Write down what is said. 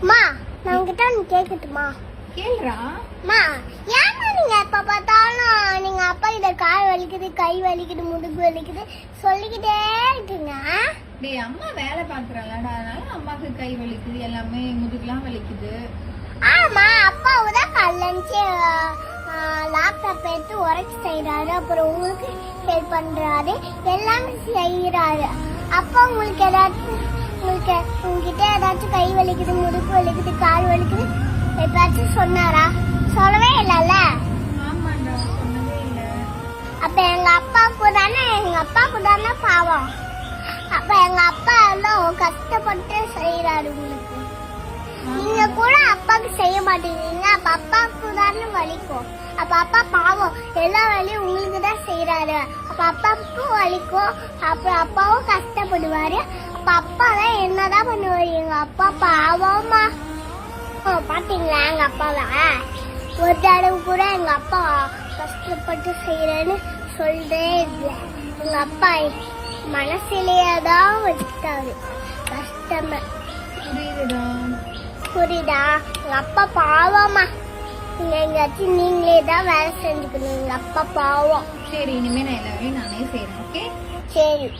அம்மா நான் உங்ககிட்ட ஒன்று கேட்கட்டுமா கேளுடா. அம்மா ஏன்னா நீங்க எப்ப பார்த்தாலும் நீங்க அப்பா கிட்ட கால் வலிக்குது கை வலிக்குது முதுகு வலிக்குது சொல்லிக்கிட்டே இருக்கீங்க? டேய் அம்மா வேலை பாக்குறாளடா அதனால அம்மாக்கு கை வலிக்குது எல்லாமே முதுகுலாம் வலிக்குது. ஆமா அப்பாவு தான் கல்லஞ்சு லேப்டாப் எடுத்து உரைச்சி செய்யறாரு அப்புறம் உங்களுக்கு ஹெல்ப் பண்றாரு. எல்லாமே செய்யறாரு அப்பா உங்களுக்கு ஏதாச்சும் உங்களுக்கு உங்ககிட்ட ஏதாச்சும் கை வலிக்குது முதுகு வலிக்குது கால் வலிக்குது? எப்பயாச்சும் சொன்னாரா? சொல்லவே இல்லைல்ல. அப்ப எங்க அப்பாவுக்கு தானே எங்க அப்பாவுக்கு தானே பாவம். அப்ப எங்க அப்பா எல்லாம் கஷ்டப்பட்டு செய்யறாரு உங்களுக்கு. நீங்க கூட அப்பாவுக்கு செய்ய மாட்டேங்கிறீங்க அப்ப அப்பாவுக்கு தானே வலிக்கும் அப்ப அப்பா பாவம். எல்லா வேலையும் உங்களுக்கு தான் செய்யறாரு அப்ப அப்பாவுக்கும் வலிக்கும் அப்புறம் அப்பாவும் கஷ்டப்படுவாரு. அப்ப அப்பா தான் என்னதான் பண்ணுவாரு? எங்க அப்பா பாவமா. பாத்தீங்களா? எங்க அப்பாவை? ஒரு தடவை கூட எங்க அப்பா கஷ்டப்பட்டு செய்யறேன்னு சொல்றே இல்லை. எங்க அப்பா மனசிலேயே தான் வச்சுட்டாரு. கஷ்டமே. புரியுதுடா. புரியுதா? எங்க அப்பா பாவமா. நீங்க எங்கேயாச்சும் நீங்களே தான் வேலை செஞ்சுக்கணும். எங்க அப்பா பாவம். சரி இனிமே நான் எல்லா வேலையும் நானே செய்யறேன் ஓகே? சரி.